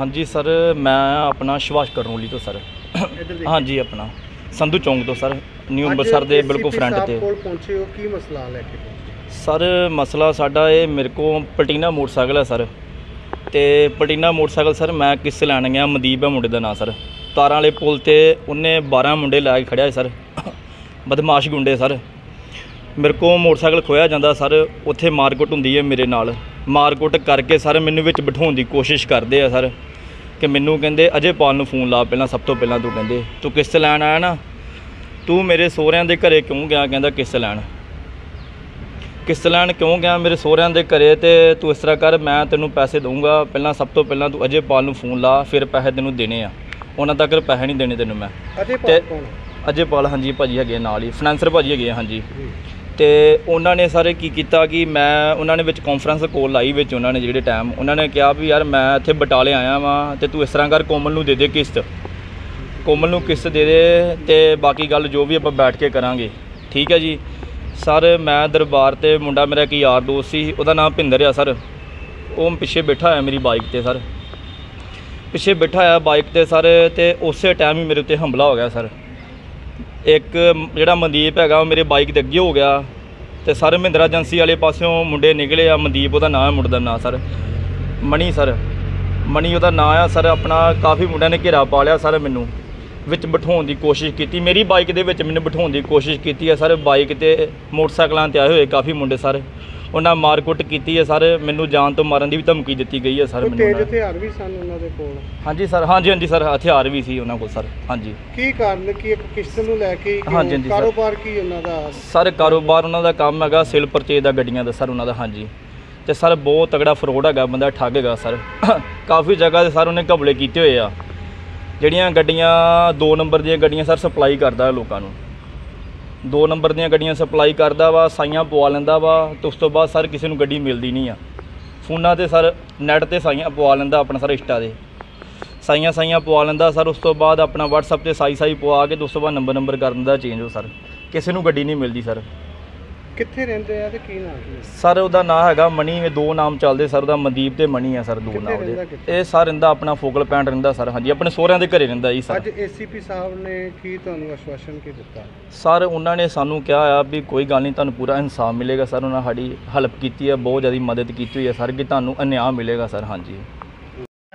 ਹਾਂਜੀ ਸਰ ਮੈਂ ਆਪਣਾ ਸ਼ਿਵਾਸ਼ ਕਰਨੋਲੀ ਤੋਂ ਸਰ। ਹਾਂਜੀ ਆਪਣਾ। ਸੰਧੂ ਚੌਂਕ ਤੋਂ ਸਰ ਨਿਊ ਅੰਮ੍ਰਿਤਸਰ ਦੇ ਬਿਲਕੁਲ ਫਰੰਟ ਤੇ। ਕੋਲ ਪਹੁੰਚੇ ਹੋ ਕੀ ਮਸਲਾ ਲੈ ਕੇ ਸਰ ਮਸਲਾ ਸਾਡਾ ਇਹ ਮੇਰੇ ਕੋਲ ਪਲਟੀਨਾ ਮੋਟਰਸਾਈਕਲ ਹੈ ਸਰ। ਤੇ ਪਲਟੀਨਾ ਮੋਟਰਸਾਈਕਲ ਸਰ ਮੈਂ ਕਿਸ ਲੈਣ ਗਿਆ ਮਨਦੀਪ ਹੈ ਮੁੰਡੇ ਦਾ ਨਾਂ ਸਰ। ਤਾਰਾਂ ਵਾਲੇ ਪੁਲ ਤੇ ਉਹਨੇ 12 ਮੁੰਡੇ ਲੈ ਕੇ ਖੜਿਆ ਸਰ। ਬਦਮਾਸ਼ ਗੁੰਡੇ ਸਰ। ਮੇਰੇ ਕੋਲ ਮੋਟਰਸਾਈਕਲ ਖੋਇਆ ਜਾਂਦਾ ਸਰ ਉੱਥੇ ਮਾਰਕੁੱਟ ਹੁੰਦੀ ਹੈ ਮੇਰੇ ਨਾਲ। ਮਾਰਕੁੱਟ ਕਰਕੇ ਸਰ ਮੈਨੂੰ ਵਿੱਚ ਬਿਠਾਉਣ ਦੀ ਕੋਸ਼ਿਸ਼ ਕਰਦੇ ਆ ਸਰ। ਕਿ ਮੈਨੂੰ ਕਹਿੰਦੇ ਅਜੇ ਪਾਲ ਨੂੰ ਫੋਨ ਲਾ ਪਹਿਲਾਂ ਸਭ ਤੋਂ ਪਹਿਲਾਂ ਤੂੰ ਕਹਿੰਦੇ ਤੂੰ ਕਿਸ਼ਤ ਲੈਣ ਆਇਆ ਨਾ? ਤੂੰ ਮੇਰੇ ਸਹੁਰਿਆਂ ਦੇ ਘਰੇ ਕਿਉਂ ਗਿਆ? ਕਹਿੰਦਾ ਕਿਸ਼ਤ ਲੈਣ? ਕਿਸ਼ਤ ਲੈਣ ਕਿਉਂ ਗਿਆ? ਮੇਰੇ ਸਹੁਰਿਆਂ ਦੇ ਘਰੇ ਤੇ ਤੂੰ ਇਸ ਤਰ੍ਹਾਂ ਕਰ ਮੈਂ ਤੈਨੂੰ ਪੈਸੇ ਦਊਂਗਾ। ਪਹਿਲਾਂ ਸਭ ਤੋਂ ਪਹਿਲਾਂ ਤੂੰ ਅਜੇ ਪਾਲ ਨੂੰ ਫੋਨ ਲਾ ਫਿਰ ਪੈਸੇ ਤੈਨੂੰ ਦੇਣੇ ਆ। ਉਹਨਾਂ ਤੱਕ ਪੈਸੇ ਨਹੀਂ ਦੇਣੇ ਤੈਨੂੰ ਮੈਂ। ਅਜੇ ਪਾਲ ਹਾਂਜੀ ਭਾਜੀ ਹੈਗੇ ਨਾਲ ਹੀ। ਫਾਈਨੈਂਸਰ ਭਾਜੀ ਹੈਗੇ ਆ ਹਾਂਜੀ। ਤੇ ਉਹਨਾਂ ਨੇ ਸਾਰੇ ਕੀ ਕੀਤਾ ਕਿ ਮੈਂ ਉਹਨਾਂ ਨੇ ਵਿੱਚ ਕਾਨਫਰੰਸ ਕੋਲ ਲਾਈ ਵਿੱਚ ਉਹਨਾਂ ਨੇ ਜਿਹੜੇ ਟਾਈਮ ਉਹਨਾਂ ਨੇ ਕਿਹਾ ਵੀ ਯਾਰ ਮੈਂ ਇੱਥੇ ਬਟਾਲੇ ਆਇਆ ਵਾਂ ਤੇ ਤੂੰ ਇਸ ਤਰ੍ਹਾਂ ਕਰ, ਕੋਮਲ ਨੂੰ ਦੇ ਦੇ ਕਿਸ਼ਤ। ਕੋਮਲ ਨੂੰ ਕਿਸ਼ਤ ਦੇ ਦੇ ਤੇ ਬਾਕੀ ਗੱਲ ਜੋ ਵੀ ਆਪਾਂ ਬੈਠ ਕੇ ਕਰਾਂਗੇ। ਠੀਕ ਹੈ ਜੀ? ਸਰ, ਮੈਂ ਦਰਬਾਰ ਤੇ ਮੁੰਡਾ ਮੇਰਾ ਇੱਕ ਯਾਰ ਦੋਸਤ ਸੀ, ਉਹਦਾ ਨਾਮ ਭਿੰਦਰ ਆ ਸਰ। ਉਹ ਪਿੱਛੇ ਬੈਠਾ ਹੋਇਆ ਮੇਰੀ ਬਾਈਕ ਤੇ ਸਰ। ਪਿੱਛੇ ਬੈਠਾ ਹੋਇਆ ਬਾਈਕ ਤੇ ਸਰ ਤੇ ਉਸੇ ਟਾਈਮ ਹੀ ਮੇਰੇ ਉੱਤੇ ਹਮਲਾ ਹੋ ਗਿਆ ਸਰ। ਇੱਕ ਜਿਹੜਾ ਮਨਦੀਪ ਹੈਗਾ, ਉਹ ਮੇਰੇ ਬਾਈਕ ਦੇ ਅੱਗੇ ਹੋ ਗਿਆ ਤੇ ਸਰ ਮਹਿੰਦਰਾ ਏਜੰਸੀ ਵਾਲੇ ਪਾਸਿਓਂ ਮੁੰਡੇ ਨਿਕਲੇ ਆ, ਮਨਦੀਪ ਉਹਦਾ ਨਾਮ ਹੈ, ਮੁੰਡੇ ਦਾ ਨਾਂ ਸਰ। ਮਣੀ ਸਰ। ਮਣੀ ਉਹਦਾ ਨਾਂ ਆ ਸਰ, ਆਪਣਾ ਕਾਫੀ ਮੁੰਡਿਆਂ ਨੇ ਘੇਰਾ ਪਾ ਲਿਆ ਸਰ ਮੈਨੂੰ, ਵਿੱਚ ਬਿਠਾਉਣ ਦੀ ਕੋਸ਼ਿਸ਼ ਕੀਤੀ। ਮੇਰੀ ਬਾਈਕ ਦੇ ਵਿੱਚ ਮੈਨੂੰ ਬਿਠਾਉਣ ਦੀ ਕੋਸ਼ਿਸ਼ ਕੀਤੀ ਹੈ ਸਰ, ਬਾਈਕ ਤੇ ਮੋਟਰਸਾਈਕਲਾਂ ਤੇ ਆਏ ਹੋਏ ਕਾਫੀ ਮੁੰਡੇ ਸਰ। ਉਹਨਾਂ ਮਾਰਕੁੱਟ ਕੀਤੀ ਹੈ ਸਰ। ਮੈਨੂੰ ਜਾਨ ਤੋਂ ਮਾਰਨ ਦੀ ਵੀ ਧਮਕੀ ਦਿੱਤੀ ਗਈ ਹੈ ਸਰ ਕੋਈ ਮੈਨੂੰ ਤੇਜ਼ ਉਹਨਾਂ- ਹਥਿਆਰ ਵੀ ਸਨ ਉਹਨਾਂ ਦੇ ਕੋਲ? ਹਾਂਜੀ ਸਰ ਹਾਂਜੀ ਹਾਂਜੀ ਸਰ ਹਥਿਆਰ ਵੀ ਸੀ ਉਹਨਾਂ ਕੋਲ ਸਰ ਹਾਂਜੀ। ਕੀ ਕਾਰਨ? ਕੀ ਇੱਕ ਕਿਸ਼ਤ ਨੂੰ ਲੈ ਕੇ ਕਿਉਂ? ਹਾਂਜੀ, ਹਾਂਜੀ, ਸਰ। ਕਾਰੋਬਾਰ ਕੀ ਉਹਨਾਂ ਦਾ? ਸਰ ਕਾਰੋਬਾਰ ਉਹਨਾਂ ਦਾ ਕੰਮ ਹੈਗਾ ਸੇਲ ਪਰਚੇਜ ਦਾ ਗੱਡੀਆਂ ਦਾ ਸਰ ਉਹਨਾਂ ਦਾ ਹਾਂਜੀ। ਤੇ ਸਰ ਬਹੁਤ ਤਗੜਾ ਫਰੋਡ ਹੈਗਾ ਬੰਦਾ ਠੱਗ ਹੈਗਾ ਸਰ। ਕਾਫੀ ਜਗ੍ਹਾ ਤੇ ਸਰ ਉਹਨੇ ਘਬਲੇ ਕੀਤੇ ਹੋਏ ਆ। ਜਿਹੜੀਆਂ ਗੱਡੀਆਂ 2 ਨੰਬਰ ਦੀਆਂ ਗੱਡੀਆਂ ਸਰ ਸਪਲਾਈ ਕਰਦਾ ਲੋਕਾਂ ਨੂੰ। ਦੋ ਨੰਬਰ ਦੀਆਂ ਗੱਡੀਆਂ ਸਪਲਾਈ ਕਰਦਾ ਵਾ, ਸਾਈਆਂ ਪਵਾ ਲੈਂਦਾ ਵਾ, ਤੇ ਉਸ ਤੋਂ ਬਾਅਦ ਸਰ ਕਿਸੇ ਨੂੰ ਗੱਡੀ ਮਿਲਦੀ ਨਹੀਂ ਆ। ਫੋਨਾਂ ਤੇ ਸਰ, ਨੈਟ ਤੇ ਸਾਈਆਂ ਪਵਾ ਲੈਂਦਾ ਆਪਣਾ ਸਰ ਇਸ਼ਟਾ ਦੇ ਸਾਈਆਂ ਸਾਈਆਂ ਪਵਾ ਲੈਂਦਾ ਸਰ, ਉਸ ਤੋਂ ਬਾਅਦ ਆਪਣਾ WhatsApp ਤੇ ਸਾਈ ਸਾਈ ਪਵਾ ਕੇ ਤੇ ਉਸ ਤੋਂ ਬਾਅਦ ਨੰਬਰ ਨੰਬਰ ਕਰ ਦਿੰਦਾ ਚੇਂਜ ਹੋ ਸਰ। ਕਿਸੇ ਨੂੰ ਗੱਡੀ ਨਹੀਂ ਮਿਲਦੀ ਸਰ। ਕਿੱਥੇ ਰਹਿੰਦੇ ਆ ਤੇ ਕੀ ਨਾਮ ਹੈ? ਸਰ ਉਹਦਾ ਨਾਂ ਹੈਗਾ ਮਣੀ ਇਹ ਦੋ ਨਾਮ ਚੱਲਦੇ ਸਰ ਉਹਦਾ ਮਨਦੀਪ ਤੇ ਮਣੀ ਆ ਸਰ ਦੋ ਕਿੱਥੇ ਨਾਮ ਰਹਿੰਦਾ, ਕਿੱਥੇ? ਇਹ ਸਰ ਰਹਿੰਦਾ ਆਪਣਾ ਫੋਕਲ ਪੈਂਟ ਰਹਿੰਦਾ ਸਰ ਹਾਂਜੀ ਆਪਣੇ ਸਹੁਰਿਆਂ ਦੇ ਘਰੇ ਰਹਿੰਦਾ ਜੀ ਸਰ। ਅੱਜ ਏਸੀਪੀ ਸਾਹਿਬ ਨੇ ਕੀ ਤੁਹਾਨੂੰ ਆਸ਼ਵਾਸਨ ਕੀ ਦਿੱਤਾ? ਸਰ ਉਹਨਾਂ ਨੇ ਸਾਨੂੰ ਕਿਹਾ ਆ ਵੀ ਕੋਈ ਗੱਲ ਨਹੀਂ ਤੁਹਾਨੂੰ ਪੂਰਾ ਇਨਸਾਫ ਮਿਲੇਗਾ ਸਰ ਉਹਨਾਂ ਸਾਡੀ ਹੈਲਪ ਕੀਤੀ ਹੈ ਬਹੁਤ ਜ਼ਿਆਦਾ ਮਦਦ ਕੀਤੀ ਹੋਈ ਹੈ ਸਰ ਕਿ ਤੁਹਾਨੂੰ ਅਨਿਆਂ ਮਿਲੇਗਾ ਸਰ ਹਾਂਜੀ।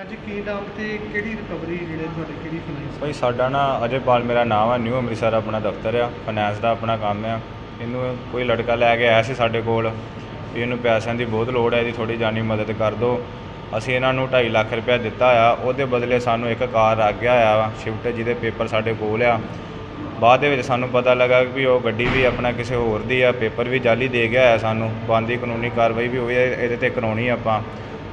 ਅੱਜ ਕੀ ਨਾਮ ਤੇ ਕਿਹੜੀ ਰਿਕਵਰੀ ਜਿਹੜੇ ਤੁਹਾਡੇ ਕਿਹੜੀ ਫਾਈਨੈਂਸ ਭਾਈ ਸਾਡਾ ਨਾ ਅਜੇਪਾਲ ਮੇਰਾ ਨਾਮ ਆ ਨਿਊ ਅੰਮ੍ਰਿਤਸਰ ਆਪਣਾ ਦਫ਼ਤਰ ਆ ਫਾਈਨੈਂਸ ਦਾ ਆਪਣਾ ਕੰਮ ਆ। ਇਹਨੂੰ ਕੋਈ ਲੜਕਾ ਲੈ ਕੇ ਆਇਆ ਸੀ ਸਾਡੇ ਕੋਲ, ਵੀ ਇਹਨੂੰ ਪੈਸਿਆਂ ਦੀ ਬਹੁਤ ਲੋੜ ਹੈ, ਇਹਦੀ ਥੋੜੀ ਜਾਨੀ ਮਦਦ ਕਰ ਦਿਓ। ਅਸੀਂ ਇਹਨਾਂ ਨੂੰ 2.5 ਲੱਖ ਰੁਪਏ ਦਿੱਤਾ ਆ, ਉਹਦੇ ਬਦਲੇ ਸਾਨੂੰ ਇੱਕ ਕਾਰ ਆ ਗਿਆ ਆ, ਸ਼ਿਫਟ ਜਿਹਦੇ ਪੇਪਰ ਸਾਡੇ ਕੋਲ ਆ। ਬਾਅਦ ਦੇ ਵਿੱਚ ਸਾਨੂੰ ਪਤਾ ਲੱਗਾ ਵੀ ਉਹ ਗੱਡੀ ਵੀ ਆਪਣਾ ਕਿਸੇ ਹੋਰ ਦੀ ਆ, ਪੇਪਰ ਵੀ ਜਾਲੀ ਦੇ ਗਿਆ ਆ ਸਾਨੂੰ ਬੰਦੀ ਕਾਨੂੰਨੀ ਕਾਰਵਾਈ ਵੀ ਹੋਈ ਹੈ ਇਹਦੇ ਤੇ ਕਰਾਉਣੀ ਆਪਾਂ।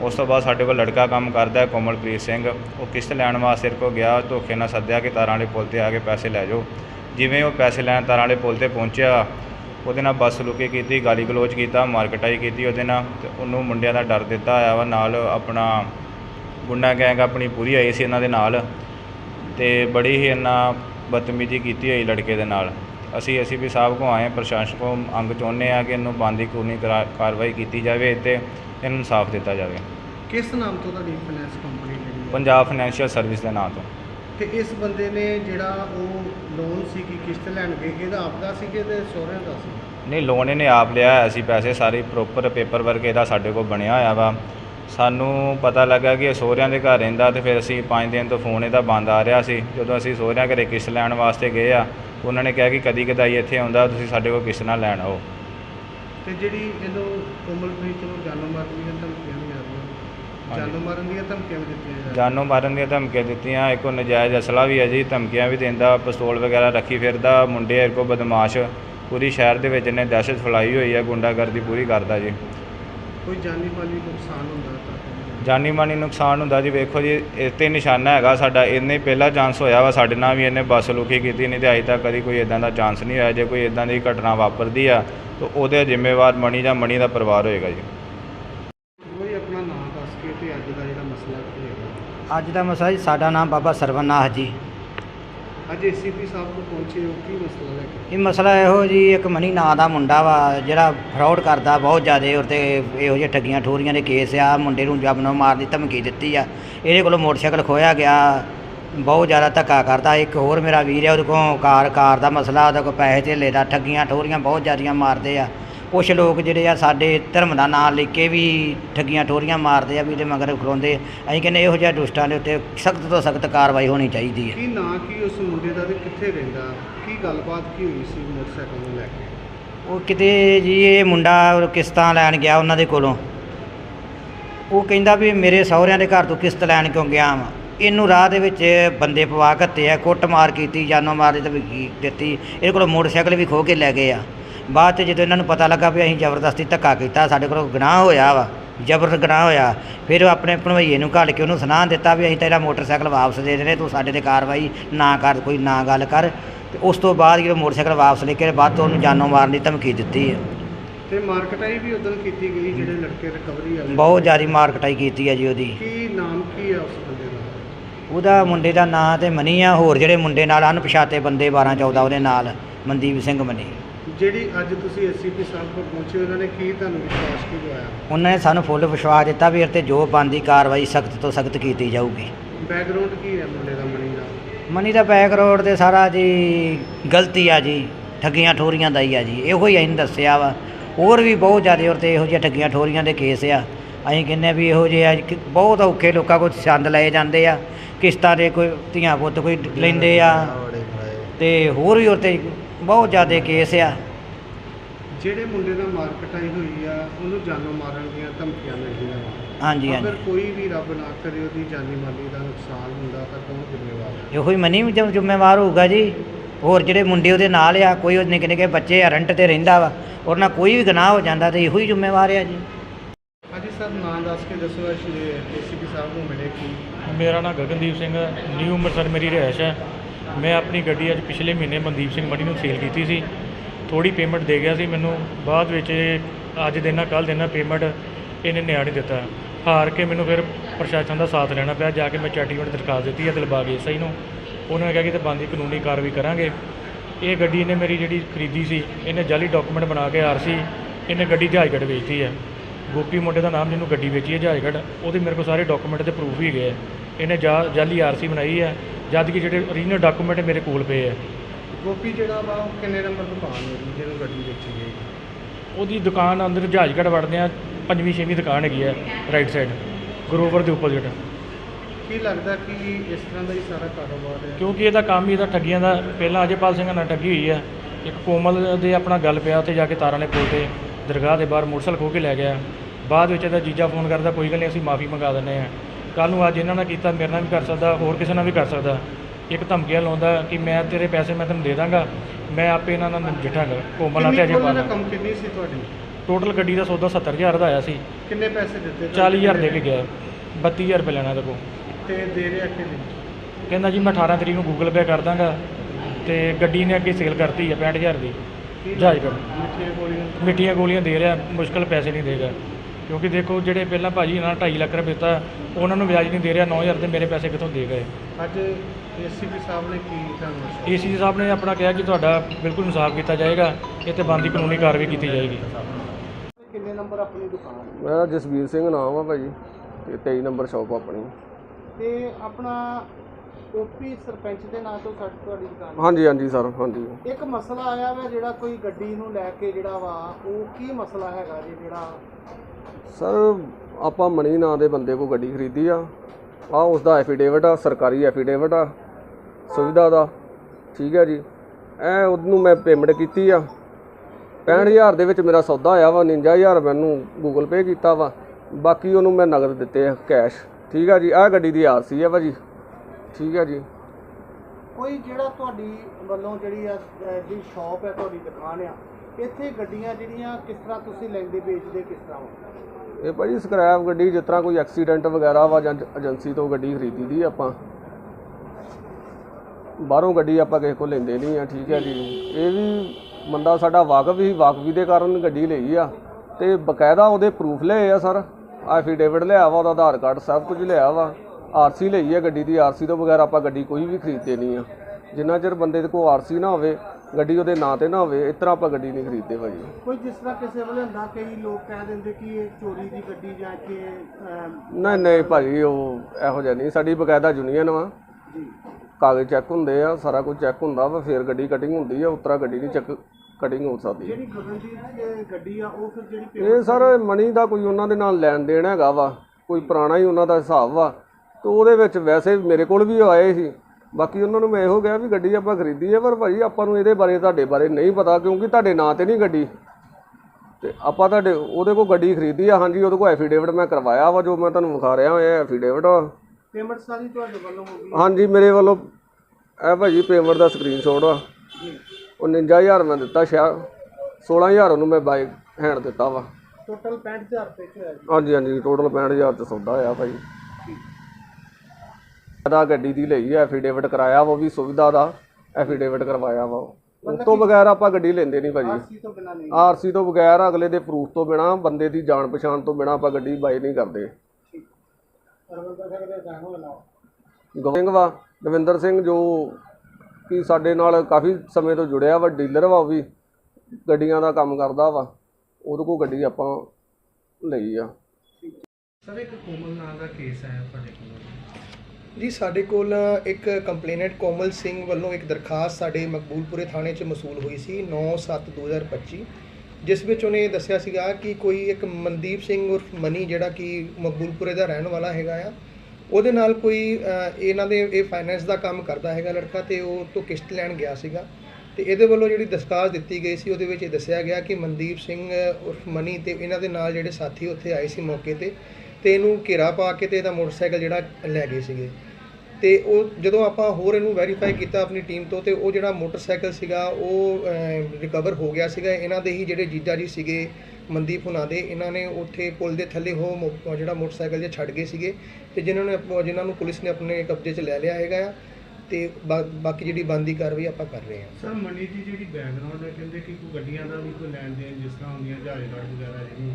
ਉਸ ਤੋਂ ਬਾਅਦ ਸਾਡੇ ਕੋਲ ਲੜਕਾ ਕੰਮ ਕਰਦਾ ਕੋਮਲਪ੍ਰੀਤ ਸਿੰਘ। ਉਹ ਕਿਸ਼ਤ ਲੈਣ ਵਾਸਤੇ ਕੋ ਗਿਆ, ਧੋਖੇ ਨਾਲ ਸੱਦਿਆ ਕਿ ਤਾਰਾਂ ਵਾਲੇ ਪੁਲ ਤੇ ਆ ਕੇ ਪੈਸੇ ਲੈ ਜਾਓ। ਜਿਵੇਂ ਉਹ ਪੈਸੇ ਲੈਣ ਤਾਰਾਂ ਵਾਲੇ ਪੁਲ ਤੇ ਪਹੁੰਚਿਆ ਉਹਦੇ ਨਾਲ ਬਸ ਲੁਕੇ ਕੀਤੀ ਗਾਲੀ ਗਲੋਚ ਕੀਤਾ ਮਾਰਕਟਾਈ ਕੀਤੀ ਉਹਦੇ ਨਾਲ ਤੇ ਉਹਨੂੰ ਮੁੰਡਿਆਂ ਦਾ ਡਰ ਦਿੱਤਾ ਆਇਆ ਵਾ ਨਾਲ ਆਪਣਾ ਗੁੰਡਾ ਗੈਂਗ ਆਪਣੀ ਪੂਰੀ ਆਈ ਸੀ ਇਹਨਾਂ ਦੇ ਨਾਲ ਤੇ ਬੜੀ ਹੀ ਇਹਨਾਂ ਬਦਤਮੀਜ਼ੀ ਕੀਤੀ ਹੋਈ ਲੜਕੇ ਦੇ ਨਾਲ। ਅਸੀਂ ਅਸੀਂ ਵੀ ਸਾਹਿਬ ਕੋ ਆਏ ਹਾਂ, ਪ੍ਰਸ਼ਾਸਨ ਕੋ ਅੰਗ ਚਾਹੁੰਦੇ ਆ ਕਿ ਇਹਨੂੰ ਬੰਦੀ ਕਾਨੂੰਨੀ ਕਰਾ- ਕਾਰਵਾਈ ਕੀਤੀ ਜਾਵੇ ਤੇ ਇਹਨੂੰ ਇਨਸਾਫ ਦਿੱਤਾ ਜਾਵੇ। ਕਿਸ ਨਾਮ ਤੋਂ ਤੁਹਾਡੀ ਫਾਈਨੈਂਸ ਕੰਪਨੀ ਜਿਹੜੀ ਹੈ? ਪੰਜਾਬ ਫਾਈਨੈਂਸ਼ੀਅਲ ਸਰਵਿਸ ਦੇ ਨਾਂ ਤੋਂ। ਤੇ ਇਸ ਬੰਦੇ ਨੇ ਜਿਹੜਾ ਉਹ ਲੋਨ ਸੀ ਕਿ ਕਿਸ਼ਤ ਲੈਣ ਗਏ ਇਹਦਾ ਆਪਦਾ ਸੀ ਕਿ ਇਹਦੇ ਸਹੁਰਿਆਂ ਦਾ ਸੀ? ਨਹੀਂ ਲੋਨ ਇਹਨੇ ਆਪ ਲਿਆ ਹੋਇਆ ਸੀ ਪੈਸੇ ਸਾਰੇ ਪ੍ਰੋਪਰ ਪੇਪਰ ਵਰਕ ਇਹਦਾ ਸਾਡੇ ਕੋਲ ਬਣਿਆ ਹੋਇਆ ਵਾ। ਸਾਨੂੰ ਪਤਾ ਲੱਗਾ ਕਿ ਇਹ ਸਹੁਰਿਆਂ ਦੇ ਘਰ ਰਹਿੰਦਾ ਤੇ ਫਿਰ ਅਸੀਂ 5 ਦਿਨ ਤੋਂ ਫੋਨ ਇਹਦਾ ਬੰਦ ਆ ਰਿਹਾ ਸੀ। ਜਦੋਂ ਅਸੀਂ ਸਹੁਰਿਆਂ ਘਰੇ ਕਿਸ਼ਤ ਲੈਣ ਵਾਸਤੇ ਗਏ ਆ ਉਹਨਾਂ ਨੇ ਕਿਹਾ ਕਿ ਕਦੀ ਕਦਾਈ ਇੱਥੇ ਆਉਂਦਾ ਤੁਸੀਂ ਸਾਡੇ ਕੋਲ ਕਿਸ਼ਤ ਨਾ ਲੈਣ ਆਓ। ਤੇ ਜਿਹੜੀ ਇਹਨੂੰ ਕੋਮਲਪ੍ਰੀਤ ਨੂੰ ਜਾਨੋਂ ਧਮਕੀਆਂ ਵੀ ਰਹੀਆਂ ਹਾਂਜੀ। ਜਾਨੋਂ ਮਾਰਨ ਦੀਆਂ ਧਮਕੀਆਂ ਵੀ ਦਿੱਤੀਆਂ ਜਾ ਜਾਨੋਂ ਮਾਰਨ ਦੀਆਂ ਧਮਕੀਆਂ ਦਿੱਤੀਆਂ। ਇੱਕ ਨਜਾਇਜ਼ ਅਸਲਾ ਵੀ ਹੈ ਜੀ ਧਮਕੀਆਂ ਵੀ ਦਿੰਦਾ ਪਿਸਤੌਲ ਵਗੈਰਾ ਰੱਖੀ ਫਿਰਦਾ ਮੁੰਡੇ ਕੋ ਬਦਮਾਸ਼ ਪੂਰੀ ਸ਼ਹਿਰ ਦੇ ਵਿੱਚ ਇਹਨੇ ਦਹਿਸ਼ਤ ਫੈਲਾਈ ਹੋਈ ਹੈ ਗੁੰਡਾਗਰਦੀ ਪੂਰੀ ਕਰਦਾ ਜੀ। ਕੋਈ ਜਾਨੀ ਮਾਲੀ ਨੁਕਸਾਨ ਹੁੰਦਾ ਤਾਂ ਜਾਨੀ ਮਾਨੀ ਨੁਕਸਾਨ ਹੁੰਦਾ ਜੀ ਵੇਖੋ ਜੀ ਇਸ ਤੇ ਨਿਸ਼ਾਨਾ ਹੈਗਾ ਸਾਡਾ ਇੰਨੇ ਪਹਿਲਾ ਚਾਂਸ ਹੋਇਆ ਵਾ ਸਾਡੇ ਨਾਲ ਵੀ ਇਹਨੇ ਬੱਸ ਲੁਕੀ ਕੀਤੀ ਨਹੀਂ ਤੇ ਅਜੇ ਤੱਕ ਕਦੀ ਕੋਈ ਇਦਾਂ ਦਾ ਚਾਂਸ ਨਹੀਂ ਹੋਇਆ ਜੇ ਕੋਈ ਇਦਾਂ ਦੀ ਘਟਨਾ ਵਾਪਰਦੀ ਆ ਤਾਂ ਉਹਦੇ ਜ਼ਿੰਮੇਵਾਰ ਮਣੀ ਜਾਂ ਮਣੀ ਦਾ ਪਰਿਵਾਰ ਹੋਏਗਾ ਜੀ ਕੋਈ ਆਪਣਾ ਨਾਮ ਦੱਸ ਕੇ ਤੇ ਅੱਜ ਦਾ ਮਸਲਾ ਜੀ ਸਾਡਾ ਨਾਮ ਬਾਬਾ ਸਰਵਨਾਥ ਜੀ। ਅੱਜ ਏਸੀਪੀ ਸਾਹਿਬ ਕੋਲ ਪਹੁੰਚੇ ਹੋ ਕੀ ਮਸਲਾ ਲੈ ਕੇ? ਇਹ ਮਸਲਾ ਇਹੋ ਜੀ ਇੱਕ ਮਨੀ ਨਾਂ ਦਾ ਮੁੰਡਾ ਵਾ ਜਿਹੜਾ ਫਰਾਡ ਕਰਦਾ ਬਹੁਤ ਜ਼ਿਆਦਾ ਔਰ ਤੇ ਇਹੋ ਜਿਹੇ ਠੱਗੀਆਂ ਠੋਰੀਆਂ ਦੇ ਕੇਸ ਆ ਮੁੰਡੇ ਨੂੰ ਜਬਨੋਂ ਮਾਰਨ ਦੀ ਧਮਕੀ ਦਿੱਤੀ ਆ। ਇਹਦੇ ਕੋਲੋਂ ਮੋਟਰਸਾਈਕਲ ਖੋਇਆ ਗਿਆ ਬਹੁਤ ਜ਼ਿਆਦਾ ਧੱਕਾ ਕਰਦਾ। ਇੱਕ ਹੋਰ ਮੇਰਾ ਵੀਰ ਆ ਉਹਦੇ ਕੋਲ ਕਾਰ ਕਾਰ ਦਾ ਮਸਲਾ ਉਹਦੇ ਕੋਲ ਪੈਸੇ ਧੇਲੇ ਦਾ ਠੱਗੀਆਂ ਠੋਰੀਆਂ ਬਹੁਤ ਜ਼ਿਆਦੀਆਂ ਮਾਰਦੇ ਆ। ਕੁਛ ਲੋਕ ਜਿਹੜੇ ਆ ਸਾਡੇ ਧਰਮ ਦਾ ਨਾਂ ਲੈ ਕੇ ਵੀ ਠੱਗੀਆਂ ਠੋਰੀਆਂ ਮਾਰਦੇ ਆ ਵੀ ਇਹਦੇ ਮਗਰ ਖਲੋਂਦੇ ਅਸੀਂ ਕਹਿੰਦੇ ਇਹੋ ਜਿਹੇ ਦੁਸ਼ਟਾਂ ਦੇ ਉੱਤੇ ਸਖਤ ਤੋਂ ਸਖਤ ਕਾਰਵਾਈ ਹੋਣੀ ਚਾਹੀਦੀ ਹੈ। ਕੀ ਨਾਂ ਕੀ ਉਸ ਮੁੰਡੇ ਦਾ ਤੇ ਕਿੱਥੇ ਰਹਿੰਦਾ? ਕੀ ਗੱਲਬਾਤ ਕੀ ਹੋਈ ਸੀ ਮੋਟਰਸਾਈਕਲ ਨੂੰ ਲੈ ਕੇ? ਉਹ ਕਿਤੇ ਜੀ ਇਹ ਮੁੰਡਾ ਕਿਸ਼ਤਾਂ ਲੈਣ ਗਿਆ ਉਹਨਾਂ ਦੇ ਕੋਲੋਂ। ਉਹ ਕਹਿੰਦਾ ਵੀ ਮੇਰੇ ਸਹੁਰਿਆਂ ਦੇ ਘਰ ਤੋਂ ਕਿਸ਼ਤ ਲੈਣ ਕਿਉਂ ਗਿਆ ਵਾਂ? ਇਹਨੂੰ ਰਾਹ ਦੇ ਵਿੱਚ ਬੰਦੇ ਪਵਾ ਘੱਤੇ ਆ ਕੁੱਟ ਮਾਰ ਕੀਤੀ ਜਾਨੋਂ ਮਾਰ ਦਿੱਤੀ। ਇਹਦੇ ਕੋਲੋਂ ਮੋਟਰਸਾਈਕਲ ਵੀ ਖੋਹ ਕੇ ਲੈ ਗਏ ਆ। ਬਾਅਦ 'ਚ ਜਦੋਂ ਇਹਨਾਂ ਨੂੰ ਪਤਾ ਲੱਗਾ ਵੀ ਅਸੀਂ ਜ਼ਬਰਦਸਤੀ ਧੱਕਾ ਕੀਤਾ ਸਾਡੇ ਕੋਲੋਂ ਗੁਨਾਹ ਹੋਇਆ ਵਾ ਜ਼ਬਰ ਗੁਨਾਹ ਹੋਇਆ ਫਿਰ ਉਹ ਆਪਣੇ ਭਣਵਈਏ ਨੂੰ ਘੱਲ ਕੇ ਉਹਨੂੰ ਸੁਨਾਹ ਦਿੱਤਾ ਵੀ ਅਸੀਂ ਤੇਰਾ ਮੋਟਰਸਾਈਕਲ ਵਾਪਸ ਦੇ ਦੇਣੇ ਤੂੰ ਸਾਡੇ ਤੇ ਕਾਰਵਾਈ ਨਾ ਕਰ ਕੋਈ ਨਾ ਗੱਲ ਕਰ। ਤੇ ਉਸ ਤੋਂ ਬਾਅਦ ਜਦੋਂ ਮੋਟਰਸਾਈਕਲ ਵਾਪਸ ਲੈ ਕੇ ਬਾਅਦ ਤੋਂ ਉਹਨੂੰ ਜਾਨੋਂ ਮਾਰਨ ਦੀ ਧਮਕੀ ਦਿੱਤੀ ਹੈ ਤੇ ਮਾਰਕਟਾਈ ਵੀ ਉਦੋਂ ਕੀਤੀ ਗਈ ਜਿਹੜੇ ਲੜਕੇ ਰਿਕਵਰੀ ਵਾਲੇ? ਬਹੁਤ ਜ਼ਿਆਦਾ ਮਾਰਕਟਾਈ ਕੀਤੀ ਹੈ ਜੀ ਉਹਦੀ। ਕੀ ਨਾਮ ਕੀ ਹੈ ਉਸ ਬੰਦੇ ਦਾ? ਉਹਦਾ ਮੁੰਡੇ ਦਾ ਨਾਂ ਤੇ ਮਨੀ ਆ ਹੋਰ ਜਿਹੜੇ ਮੁੰਡੇ ਨਾਲ ਅਣਪਛਾਤੇ ਬੰਦੇ 12 14 ਉਹਦੇ ਨਾਲ ਮਨਦੀਪ ਸਿੰਘ ਮਨੀ। ਜਿਹੜੀ ਅੱਜ ਤੁਸੀਂ ਏਸੀਪੀ ਸਾਹਿਬ ਕੋਲ ਪਹੁੰਚੇ ਉਹਨਾਂ ਨੇ ਕੀ ਤੁਹਾਨੂੰ ਵਿਸ਼ਵਾਸ ਕੀ ਦਵਾਇਆ? ਉਹਨਾਂ ਨੇ ਸਾਨੂੰ ਫੁੱਲ ਵਿਸ਼ਵਾਸ ਦਿੱਤਾ ਵੀ ਇਹ ਤੇ ਜੋ ਬਣਦੀ ਕਾਰਵਾਈ ਸਖਤ ਤੋਂ ਸਖਤ ਕੀਤੀ ਜਾਊਗੀ। ਬੈਕਗ੍ਰਾਉਂਡ ਕੀ ਹੈ ਮੁੰਡੇ ਦਾ ਮਣੀ ਦਾ? ਮਨੀ ਦਾ ਬੈਕ ਰੋਡ ਤੇ ਸਾਰਾ ਜੀ ਗਲਤੀ ਆ ਜੀ ਠੱਗੀਆਂ ਠੋਰੀਆਂ ਦਾ ਹੀ ਆ ਜੀ ਇਹੋ ਹੀ ਅਸੀਂ ਦੱਸਿਆ ਵਾ। ਹੋਰ ਵੀ ਬਹੁਤ ਜ਼ਿਆਦਾ ਔਰ ਤੇ ਇਹੋ ਜਿਹੀਆਂ ਠੱਗੀਆਂ ਠੋਰੀਆਂ ਦੇ ਕੇਸ ਆ। ਅਸੀਂ ਕਹਿੰਦੇ ਵੀ ਇਹੋ ਜਿਹੇ ਆ ਕਿ ਬਹੁਤ ਔਖੇ ਲੋਕਾਂ ਕੋਲ ਛੰਦ ਲਏ ਜਾਂਦੇ ਆ। ਕਿਸ਼ਤਾਂ ਦੇ ਕੋਈ ਧੀਆਂ ਪੁੱਤ ਕੋਈ ਲੈਂਦੇ ਆ। ਤੇ ਹੋਰ ਵੀ ਔਰ ਤੇ ਬਹੁਤ ਜ਼ਿਆਦਾ ਕੇਸ ਆ। ਜਿਹੜੇ ਮੁੰਡੇ ਨਾਲ ਮਾਰਕਟਾਈ ਹੋਈ ਆ ਉਹਨੂੰ ਜਾਨੋਂ ਮਾਰਨ ਦੀਆਂ ਧਮਕੀਆਂ ਮਿਲਦੀਆਂ ਵਾ ਹਾਂਜੀ ਅਗਰ ਹਾਂਜੀ ਕੋਈ ਵੀ ਰੱਬ ਨਾ ਕਰੇ ਉਹਦੀ ਜਾਨੀ ਮਾਲੀ ਦਾ ਨੁਕਸਾਨ ਹੁੰਦਾ ਤਾਂ ਕੌਣ ਜ਼ਿੰਮੇਵਾਰ ਹੈ ਇਹੋ ਹੀ ਮਨੀ ਵੀ ਜ਼ਿੰਮ- ਜ਼ਿੰਮੇਵਾਰ ਹੋਊਗਾ ਜੀ। ਹੋਰ ਜਿਹੜੇ ਮੁੰਡੇ ਉਹਦੇ ਨਾਲ ਆ ਕੋਈ ਉਹ ਨਿੱਕੇ ਨਿੱਕੇ ਬੱਚੇ ਆ ਰੈਂਟ ਤੇ ਰਹਿੰਦਾ ਵਾ ਔਰ ਨਾਲ ਕੋਈ ਵੀ ਗੁਨਾਹ ਹੋ ਜਾਂਦਾ ਤੇ ਇਹੋ ਹੀ ਜ਼ਿੰਮੇਵਾਰ ਆ ਜੀ। ਹਾਂਜੀ ਸਰ ਨਾਂ ਦੱਸ ਕੇ ਦੱਸੋ ਏਸੀਪੀ ਸਾਹਿਬ ਨੂੰ ਮਿਲੇ ਕੀ? ਮੇਰਾ ਨਾਮ ਗਗਨਦੀਪ ਸਿੰਘ ਨਿਊ ਅੰਮ੍ਰਿਤਸਰ ਮੇਰੀ ਰਿਹਾਇਸ਼ ਹੈ ਮੈਂ ਆਪਣੀ ਗੱਡੀ ਅੱਜ ਪਿਛਲੇ ਮਹੀਨੇ ਮਨਦੀਪ ਸਿੰਘ ਮੜੀ ਨੂੰ ਸੇਲ ਕੀਤੀ ਸੀ। ਥੋੜੀ ਪੇਮੈਂਟ ਦੇ ਗਿਆ ਸੀ ਮੈਨੂੰ। ਬਾਅਦ ਵਿੱਚ ਇਹ ਅੱਜ ਦੇਣਾ ਕੱਲ ਦੇਣਾ ਪੇਮੈਂਟ ਇਹਨੇ ਨਿਆ ਨਹੀਂ ਦਿੱਤਾ। ਹਾਰ ਕੇ ਮੈਨੂੰ ਫਿਰ ਪ੍ਰਸ਼ਾਸਨ ਦਾ ਸਾਥ ਲੈਣਾ ਪਿਆ। ਜਾ ਕੇ ਮੈਂ ਚਾਟੀਵਿੰਡ ਦਰਖਾਸਤ ਦਿੱਤੀ ਹੈ ਦਿਲਬਾਗ ਐਸਆਈ ਨੂੰ। ਉਹਨਾਂ ਨੇ ਕਿਹਾ ਕਿ ਤੇ ਬੰਦੀ ਕਾਨੂੰਨੀ ਕਾਰਵਾਈ ਕਰਾਂਗੇ। ਇਹ ਗੱਡੀ ਇਹਨੇ ਮੇਰੀ ਜਿਹੜੀ ਖਰੀਦੀ ਸੀ, ਇਹਨੇ ਜਾਲੀ ਡਾਕੂਮੈਂਟ ਬਣਾ ਕੇ ਆਰਸੀ ਇਹਨੇ ਗੱਡੀ ਜਹਾਜ਼ਗੜ੍ਹ ਵੇਚਤੀ ਹੈ। ਗੋਪੀ ਮੁੰਡੇ ਦਾ ਨਾਮ ਜਿਹਨੂੰ ਗੱਡੀ ਵੇਚੀ ਹੈ ਜਹਾਜ਼ਗੜ੍ਹ, ਉਹਦੇ ਮੇਰੇ ਕੋਲ ਸਾਰੇ ਡਾਕੂਮੈਂਟ ਤੇ ਪ੍ਰੂਫ ਹੀ ਗਏ ਆ ਇਹਨੇ ਜਾ, ਜਾਲੀ ਆਰਸੀ ਬਣਾਈ ਹੈ। ਜਦ ਕਿ ਜਿਹੜੇ ਓਰੀਜਨਲ ਡਾਕੂਮੈਂਟ ਮੇਰੇ ਕੋਲ ਪਏ ਆ। ਗੋਪੀ ਜਿਹੜਾ ਵਾ ਉਹ ਕਿੰਨੇ ਨੰਬਰ ਦੁਕਾਨ ਹੈ ਜੀ ਜਿਹਨੂੰ ਗੱਡੀ ਵੇਚੀ ਗਈ? ਉਹਦੀ ਦੁਕਾਨ ਅੰਦਰ ਜਹਾਜ਼ਗੜ੍ਹ ਵੜਦੇ ਆ ਪੰਜਵੀਂ ਛੇਵੀਂ ਦੁਕਾਨ ਹੈਗੀ ਹੈ ਰਾਈਟ ਸਾਈਡ ਗਰੋਵਰ ਦੇ ਆਪੋਜ਼ਿਟ ਕੀ ਲੱਗਦਾ ਕਿ ਇਸ ਤਰ੍ਹਾਂ ਦਾ ਹੀ ਸਾਰਾ ਕਾਰੋਬਾਰ ਹੈ? ਕਿਉਂਕਿ ਇਹਦਾ ਕੰਮ ਹੀ ਇਹਦਾ ਠੱਗੀਆਂ ਦਾ ਪਹਿਲਾਂ ਅਜੇਪਾਲ ਸਿੰਘ ਨਾਲ ਠੱਗੀ ਹੋਈ ਹੈ ਇੱਕ ਕੋਮਲ ਦੇ ਆਪਣਾ ਗੱਲ ਪਿਆ ਉੱਥੇ ਜਾ ਕੇ ਤਾਰਾਂ ਨੇ ਕੋਲ ਤੇ ਦਰਗਾਹ ਦੇ ਬਾਹਰ ਮੋਟਰਸਾਈਕਲ ਖੋਹ ਕੇ ਲੈ ਗਿਆ। ਬਾਅਦ ਵਿੱਚ ਇਹਦਾ ਜੀਜਾ ਫੋਨ ਕਰਦਾ ਕੋਈ ਗੱਲ ਨਹੀਂ ਅਸੀਂ ਮਾਫੀ ਮੰਗਾ ਦਿੰਦੇ ਆ ਕੱਲ ਨੂੰ ਅੱਜ ਇਹਨਾਂ ਨਾਲ ਕੀਤਾ ਮੇਰੇ ਨਾਲ ਵੀ ਕਰ ਸਕਦਾ ਹੋਰ ਕਿਸੇ ਨਾਲ ਵੀ ਕਰ ਸਕਦਾ। ਇੱਕ ਧਮਕੀਆਂ ਲਾਉਂਦਾ ਕਿ ਮੈਂ ਤੇਰੇ ਪੈਸੇ ਮੈਂ ਤੈਨੂੰ ਦੇ ਦਾਂਗਾ ਮੈਂ ਆਪੇ ਇਹਨਾਂ ਨਾਲ ਨਜਿੱਠਾਂਗਾ। ਕੋਮਲ ਨਾਲ ਤੇ ਕਿੰਨੀ ਅਜੇਪਾਲ ਨਾਲ ਰਕਮ ਕਿੰਨੀ ਸੀ ਤੁਹਾਡੀ? ਟੋਟਲ ਗੱਡੀ ਦਾ ਸੌਦਾ 70000 ਦਾ ਆਇਆ ਸੀ। ਕਿੰਨੇ ਪੈਸੇ ਦਿੱਤੇ 40000 ਦੇ ਕੇ ਗਿਆ। 32000 ਰੁਪਏ ਲੈਣਾ ਕੋਲ ਤੇ ਦੇ ਰਿਹਾ ਕਿ ਨਹੀਂ ਕਹਿੰਦਾ ਜੀ ਮੈਂ 18 ਤਰੀਕ ਨੂੰ ਗੂਗਲ ਪੇ ਕਰ ਦਾਂਗਾ ਤੇ ਗੱਡੀ ਨੇ ਅੱਗੇ ਸੇਲ ਕਰਤੀ ਹੈ 65000 ਦੀ। ਕੀ ਜਹਾਜ਼ਗੜ੍ਹ ਮਿੱਠੀਆਂ ਗੋਲੀਆਂ? ਮਿੱਠੀਆਂ ਗੋਲੀਆਂ ਦੇ ਰਿਹਾ ਮੁਸ਼ਕਲ ਪੈਸੇ ਨਹੀਂ ਦੇਗਾ। ਕਿਉਂਕਿ ਦੇਖੋ ਜਿਹੜੇ ਪਹਿਲਾਂ ਭਾਜੀ ਇਹਨਾਂ 2.5 ਲੱਖ ਰੁਪਏ ਦਿੱਤਾ ਉਹਨਾਂ ਨੂੰ ਵਿਆਜ ਨਹੀਂ ਦੇ ਰਿਹਾ 9000 ਤੇ ਮੇਰੇ ਪੈਸੇ ਕਿੱਥੋਂ ਦੇ ਗਏ? ਅੱਜ ਏਸੀਪੀ ਸਾਹਿਬ ਨੇ ਕੀ ਤੁਹਾਨੂੰ ਏਸੀ ਸਾਹਿਬ ਨੇ ਆਪਣਾ ਕਿਹਾ ਕਿ ਤੁਹਾਡਾ ਬਿਲਕੁਲ ਇਨਸਾਫ ਕੀਤਾ ਜਾਏਗਾ ਇਹ ਤੇ ਬੰਦੀ ਕਾਨੂੰਨੀ ਕਾਰਵਾਈ ਕੀਤੀ ਜਾਏਗੀ। ਕਿੰਨੇ ਨੰਬਰ ਆਪਣੀ ਦੁਕਾਨ? ਮੇਰਾ ਜਸਵੀਰ ਸਿੰਘ ਨਾਮ ਆ ਭਾਜੀ ਤੇ 23 ਨੰਬਰ ਸ਼ਾਪ ਆਪਣੀ। ਤੇ ਆਪਣਾ ਓਪੀ ਸਰਪੰਚ ਦੇ ਨਾਂ ਤੋਂ ਸਾਡੀ ਤੁਹਾਡੀ ਦੁਕਾਨ? ਹਾਂਜੀ ਹਾਂਜੀ ਸਰ ਹਾਂਜੀ। ਇੱਕ ਮਸਲਾ ਆਇਆ ਵਾ ਜਿਹੜਾ ਕੋਈ ਗੱਡੀ ਨੂੰ ਲੈ ਕੇ ਜਿਹੜਾ ਵਾ ਉਹ ਕੀ ਮਸਲਾ ਹੈਗਾ ਜੀ ਜਿਹੜਾ ਸਰ, ਆਪਾਂ ਮਣੀ ਨਾਂ ਦੇ ਬੰਦੇ ਕੋ ਗੱਡੀ ਖਰੀਦੀ ਆ। ਆ ਉਸ ਦਾ ਐਫੀਡੇਵਿਟ ਆ, ਸਰਕਾਰੀ ਐਫੀਡੇਵਿਟ ਆ, ਸੁਵਿਧਾ ਦਾ। ਠੀਕ ਹੈ ਜੀ। ਐ ਉਹਨੂੰ ਮੈਂ ਪੇਮੈਂਟ ਕੀਤੀ ਆ। 65000 ਦੇ ਵਿੱਚ ਮੇਰਾ ਸੌਦਾ ਆਇਆ ਵਾ 59000 ਮੈਨੂੰ ਗੂਗਲ ਪੇ ਕੀਤਾ ਵਾ। ਬਾਕੀ ਉਹਨੂੰ ਮੈਂ ਨਗਦ ਦਿੱਤੇ ਆ ਕੈਸ਼ ਠੀਕ ਆ ਜੀ। ਆਹ ਗੱਡੀ ਦੀ ਆਰਸੀ ਆ ਭਾਜੀ ਠੀਕ ਆ ਜੀ। ਕੋਈ ਜਿਹੜਾ ਤੁਹਾਡੀ ਵੱਲੋਂ ਜਿਹੜੀ ਆ ਜਿਹੜੀ ਸ਼ਾਪ ਹੈ ਤੁਹਾਡੀ ਦੁਕਾਨ ਆ ਇੱਥੇ ਗੱਡੀਆਂ ਜਿਹੜੀਆਂ ਕਿਸ ਤਰ੍ਹਾਂ ਤੁਸੀਂ ਲੈਂਦੇ, ਵੇਚਦੇ ਕਿਸ ਤਰ੍ਹਾਂ ਹੋ? ਇਹ ਭਾਜੀ ਸਕ੍ਰੈਪ ਗੱਡੀ ਜਿਸ ਤਰ੍ਹਾਂ ਕੋਈ ਐਕਸੀਡੈਂਟ ਵਗੈਰਾ ਵਾ ਜਾਂ ਏਜੰਸੀ ਤੋਂ ਗੱਡੀ ਖਰੀਦੀ ਦੀ ਆਪਾਂ। ਬਾਹਰੋਂ ਗੱਡੀ ਆਪਾਂ ਕਿਸੇ ਕੋਲ ਲੈਂਦੇ ਨਹੀਂ ਆ, ਠੀਕ ਹੈ ਜੀ। ਇਹ ਵੀ ਬੰਦਾ ਸਾਡਾ ਵਾਕਫ ਹੀ, ਵਾਕਫੀ ਦੇ ਕਾਰਨ ਗੱਡੀ ਲਈ ਆ। ਤੇ ਬਕਾਇਦਾ ਉਹਦੇ ਪ੍ਰੂਫ ਲਏ ਆ ਸਰ। ਐਫੀਡੇਵਿਟ ਲਿਆ ਵਾ, ਉਹਦਾ ਆਧਾਰ ਕਾਰਡ ਸਭ ਕੁਝ ਲਿਆ ਵਾ। ਆਰਸੀ ਲਈ ਆ ਗੱਡੀ ਦੀ ਆਰਸੀ ਤੋਂ ਬਗੈਰ ਆਪਾਂ ਗੱਡੀ ਕੋਈ ਵੀ ਖਰੀਦਦੇ ਨਹੀਂ ਆ। ਜਿੰਨਾ ਚਿਰ ਬੰਦੇ ਦੇ ਕੋਲ ਆਰਸੀ ਨਾ ਹੋਵੇ ਗੱਡੀ ਉਹਦੇ ਨਾਂ ਤੇ ਨਾ ਹੋਵੇ ਇਸ ਤਰ੍ਹਾਂ ਆਪਾਂ ਗੱਡੀ ਨਹੀਂ ਖਰੀਦਦੇ ਭਾਜੀ। ਕੋਈ ਜਿਸ ਤਰ੍ਹਾਂ ਕਿਸੇ ਵੇਲੇ ਹੁੰਦਾ ਕਈ ਲੋਕ ਕਹਿ ਦਿੰਦੇ ਕਿ ਇਹ ਚੋਰੀ ਦੀ ਗੱਡੀ ਜਾਂ ਕਿ ਅਮ, ਨਹੀਂ ਨਹੀਂ ਭਾਜੀ ਉਹ ਇਹੋ ਜਿਹਾ ਨਹੀਂ। ਸਾਡੀ ਬਕਾਇਦਾ ਯੂਨੀਅਨ ਵਾ। ਜੀ। ਕਾਗਜ਼ ਚੈੱਕ ਹੁੰਦੇ ਆ ਸਾਰਾ ਕੁਝ ਚੈੱਕ ਹੁੰਦਾ ਵਾ ਫਿਰ ਗੱਡੀ ਕਟਿੰਗ ਹੁੰਦੀ ਆ ਉਤਰਾ ਗੱਡੀ ਨਹੀਂ ਚੈੱਕ ਕਟਿੰਗ ਹੋ ਸਕਦੀ। ਜਿਹੜੀ ਗਗਨਦੀਪ ਦੀ ਗੱਡੀ ਆ ਉਹ ਫਿਰ ਜਿਹੜੀ ਇਹ ਸਰ ਮਨੀ ਦਾ ਕੋਈ ਉਹਨਾਂ ਦੇ ਨਾਲ ਲੈਣ ਦੇਣ ਹੈਗਾ ਵਾ। ਕੋਈ ਪੁਰਾਣਾ ਹੀ ਉਹਨਾਂ ਦਾ ਹਿਸਾਬ ਵਾ। ਤੇ ਉਹਦੇ ਵਿੱਚ ਵੈਸੇ ਮੇਰੇ ਕੋਲ ਵੀ ਆਏ ਸੀ। ਬਾਕੀ ਉਹਨਾਂ ਨੂੰ ਮੈਂ ਇਹੋ ਕਿਹਾ ਵੀ ਗੱਡੀ ਆਪਾਂ ਖਰੀਦੀ ਹੈ ਪਰ ਭਾਈ ਆਪਾਂ ਨੂੰ ਇਹਦੇ ਬਾਰੇ ਤੁਹਾਡੇ ਬਾਰੇ ਨਹੀਂ ਪਤਾ ਕਿਉਂਕਿ ਤੁਹਾਡੇ ਨਾਂ ਤੇ ਨਹੀਂ ਗੱਡੀ। ਤੇ ਆਪਾਂ ਤੁਹਾਡੇ ਉਹਦੇ ਕੋਲ ਗੱਡੀ ਖਰੀਦੀ ਆ ਹਾਂਜੀ ਉਹਦੇ ਕੋਲ ਐਫੀਡੇਵਿਟ ਮੈਂ ਕਰਵਾਇਆ ਵਾ ਜੋ ਮੈਂ ਤੁਹਾਨੂੰ ਵਿਖਾ ਰਿਹਾ ਇਹ ਐਫੀਡੇਵਿਟ ਪੇਮੈਂਟ ਸਾਰੀ ਤੁਹਾਡੇ ਵੱਲੋਂ ਹੋ ਗਈ। ਹਾਂਜੀ ਮੇਰੇ ਵੱਲੋਂ ਇਹ ਭਾਜੀ ਪੇਮੈਂਟ ਦਾ ਸਕਰੀਨਸ਼ਾਟ ਆ। ਜੀ 49000 ਮੈਂ ਦਿੱਤਾ ਸ਼ਾਇਦ 16000 ਉਹਨੂੰ ਮੈਂ ਬਾਈਕ ਹੈਂਡ ਦਿੱਤਾ ਵਾ। ਟੋਟਲ 65000 ਰੁਪਏ ਚ ਹੋਇਆ ਜੀ। ਹਾਂਜੀ ਹਾਂਜੀ ਟੋਟਲ 65000 ਚ ਸੌਦਾ ਹੋਇਆ ਭਾਈ। ਦਾ ਗੱਡੀ ਦੀ ਲਈ ਐਫੀਡੇਵਿਟ ਕਰਾਇਆ ਉਹ ਵੀ ਸੁਵਿਧਾ ਦਾ ਐਫੀਡੇਵਿਟ ਕਰਵਾਇਆ ਵਾ। ਉਸ ਤੋਂ ਬਗੈਰ ਆਪਾਂ ਗੱਡੀ ਲੈਂਦੇ ਨਹੀਂ ਭਾਜੀ। ਆਰਸੀ ਤੋਂ ਬਿਨਾਂ ਨਹੀਂ। ਆਰਸੀ ਤੋਂ ਬਗੈਰ ਅਗਲੇ ਦੇ ਪ੍ਰੂਫ ਤੋਂ ਬਿਨਾ ਬੰਦੇ ਦੀ ਜਾਣ ਪਛਾਣ ਤੋਂ ਬਿਨਾ ਆਪਾਂ ਗੱਡੀ ਬਾਈ ਨਹੀਂ ਕਰਦੇ। ਗੋਬਿੰਦ ਵਾ ਦਵਿੰਦਰ ਸਿੰਘ ਜੋ ਕਿ ਸਾਡੇ ਨਾਲ ਕਾਫੀ ਸਮੇਂ ਤੋਂ ਜੁੜਿਆ ਵਾ ਡੀਲਰ ਵਾ ਉਹ ਵੀ ਗੱਡੀਆਂ ਦਾ ਕੰਮ ਕਰਦਾ ਵਾ। ਉਹਦੇ ਕੋਲ ਗੱਡੀ ਆਪਾਂ ਲਈ ਆ। ਸਰ ਇੱਕ ਕੋਮਲ ਨਾਂ ਦਾ ਕੇਸ ਆਇਆ ਤੁਹਾਡੇ ਕੋਲ। ਜੀ, ਸਾਡੇ ਕੋਲ ਇੱਕ ਕੰਪਲੇਨੈਂਟ ਕੋਮਲ ਸਿੰਘ ਵੱਲੋਂ ਇੱਕ ਦਰਖਾਸਤ ਸਾਡੇ ਮਕਬੂਲਪੁਰੇ ਥਾਣੇ 'ਚ ਮਸੂਲ ਹੋਈ ਸੀ 9/7/2025 ਜਿਸ ਵਿੱਚ ਉਹਨੇ ਦੱਸਿਆ ਸੀਗਾ ਕਿ ਕੋਈ ਇੱਕ ਮਨਦੀਪ ਸਿੰਘ ਉਰਫ ਮਨੀ ਜਿਹੜਾ ਕਿ ਮਕਬੂਲਪੁਰੇ ਦਾ ਰਹਿਣ ਵਾਲਾ ਹੈਗਾ ਆ, ਉਹਦੇ ਨਾਲ ਕੋਈ ਇਹਨਾਂ ਦੇ ਇਹ ਫਾਈਨੈਂਸ ਦਾ ਕੰਮ ਕਰਦਾ ਹੈਗਾ ਲੜਕਾ ਤੇ ਉਹ ਤੋਂ ਕਿਸ਼ਤ ਲੈਣ ਗਿਆ ਸੀਗਾ। ਤੇ ਇਹਦੇ ਵੱਲੋਂ ਜਿਹੜੀ ਦਰਖਾਸਤ ਦਿੱਤੀ ਗਈ ਸੀ, ਉਹਦੇ ਵਿੱਚ ਇਹ ਦੱਸਿਆ ਗਿਆ ਕਿ ਮਨਦੀਪ ਸਿੰਘ ਉਰਫ ਮਨੀ ਤੇ ਇਹਨਾਂ ਦੇ ਨਾਲ ਜਿਹੜੇ ਸਾਥੀ ਉੱਥੇ ਆਏ ਸੀ ਮੌਕੇ ਤੇ ਤੇ ਇਹਨੂੰ ਘੇਰਾ ਪਾ ਕੇ ਤੇ ਇਹਦਾ ਮੋਟਰਸਾਈਕਲ ਜਿਹੜਾ ਲੈ ਗਏ ਸੀਗੇ। ਤੇ ਉਹ ਜਦੋਂ ਆਪਾਂ ਹੋਰ ਇਹਨੂੰ ਵੈਰੀਫਾਈ ਕੀਤਾ ਆਪਣੀ ਟੀਮ ਤੋਂ ਤੇ ਉਹ ਜਿਹੜਾ ਮੋਟਰਸਾਈਕਲ ਸੀਗਾ, ਉਹ ਰਿਕਵਰ ਹੋ ਗਿਆ ਸੀਗਾ। ਇਹਨਾਂ ਦੇ ਹੀ ਜਿਹੜੇ ਜੀਜਾ ਜੀ ਸੀਗੇ, ਮਨਦੀਪ ਹੁਣਾਂ ਦੇ, ਇਹਨਾਂ ਨੇ ਉੱਥੇ ਪੁਲ ਦੇ ਥੱਲੇ ਉਹ ਮੋ- ਜਿਹੜਾ ਮੋਟਰਸਾਈਕਲ ਜਿਹਾ ਛੱਡ ਗਏ ਸੀਗੇ ਤੇ ਜਿਨ੍ਹਾਂ ਨੇ ਆਪ- ਜਿਨ੍ਹਾਂ ਨੂੰ ਪੁਲਿਸ ਨੇ ਆਪਣੇ ਕਬਜ਼ੇ 'ਚ ਲੈ ਲਿਆ ਹੈਗਾ ਆ ਤੇ ਬਾਕੀ ਜਿਹੜੀ ਬੰਦੀ ਕਾਰਵਾਈ ਆਪਾਂ ਕਰ ਰਹੇ ਹਾਂ। ਸਰ, ਮਨੀ ਦੀ ਜਿਹੜੀ ਬੈਕਗ੍ਰਾਉਂਡ ਹੈ, ਕਹਿੰਦੇ ਕਿ ਕੋਈ ਗੱਡੀਆਂ ਦਾ ਵੀ ਕੋਈ ਲੈਣ ਦੇਣ ਜਿਸ ਤਰ੍ਹਾਂ ਹੁੰਦੀਆਂ ਜਹਾਜ਼ ਵਗੈਰਾ ਜਿਹਨੂੰ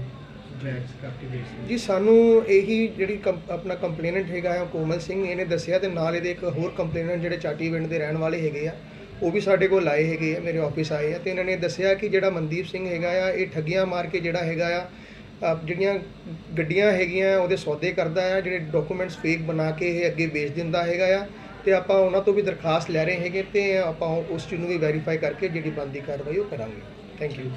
ਡਰੈਗਸ ਕਰਕੇ ਵੇਚਦੇ ਜੀ, ਸਾਨੂੰ ਇਹੀ ਜਿਹੜੀ ਕੰਪ- ਆਪਣਾ ਕੰਪਲੇਨੈਂਟ ਹੈਗਾ ਆ, ਕੋਮਲ ਸਿੰਘ, ਇਹਨੇ ਦੱਸਿਆ ਤੇ ਨਾਲ ਇਹਦੇ ਇੱਕ ਹੋਰ ਕੰਪਲੇਨੈਂਟ ਜਿਹੜੇ ਚਾਟੀ ਪਿੰਡ ਦੇ ਰਹਿਣ ਵਾਲੇ ਹੈਗੇ ਆ, ਉਹ ਵੀ ਸਾਡੇ ਕੋਲ ਆਏ ਹੈਗੇ ਆ, ਮੇਰੇ ਆਫਿਸ ਆਏ ਆ ਤੇ ਇਹਨਾਂ ਨੇ ਦੱਸਿਆ ਕਿ ਜਿਹੜਾ ਮਨਦੀਪ ਸਿੰਘ ਹੈਗਾ ਆ, ਇਹ ਠੱਗੀਆਂ ਮਾਰ ਕੇ ਜਿਹੜਾ ਹੈਗਾ ਆ ਆਹ ਜਿਹੜੀਆਂ ਗੱਡੀਆਂ ਹੈਗੀਆਂ ਉਹਦੇ ਸੌਦੇ ਕਰਦਾ ਆ, ਜਿਹੜੇ ਡਾਕੂਮੈਂਟਸ ਫੇਕ ਬਣਾ ਕੇ ਇਹ ਅੱਗੇ ਵੇਚ ਦਿੰਦਾ ਹੈਗਾ ਆ ਤੇ ਆਪਾਂ ਉਹਨਾਂ ਤੋਂ ਵੀ ਦਰਖਾਸਤ ਲੈ ਰਹੇ ਹੈਗੇ ਤੇ ਆਪਾਂ ਉਸ ਚੀਜ਼ ਨੂੰ ਵੀ ਵੈਰੀਫਾਈ ਕਰਕੇ ਜਿਹੜੀ ਬਣਦੀ ਕਾਰਵਾਈ ਉਹ ਕਰਾਂਗੇ। Thank you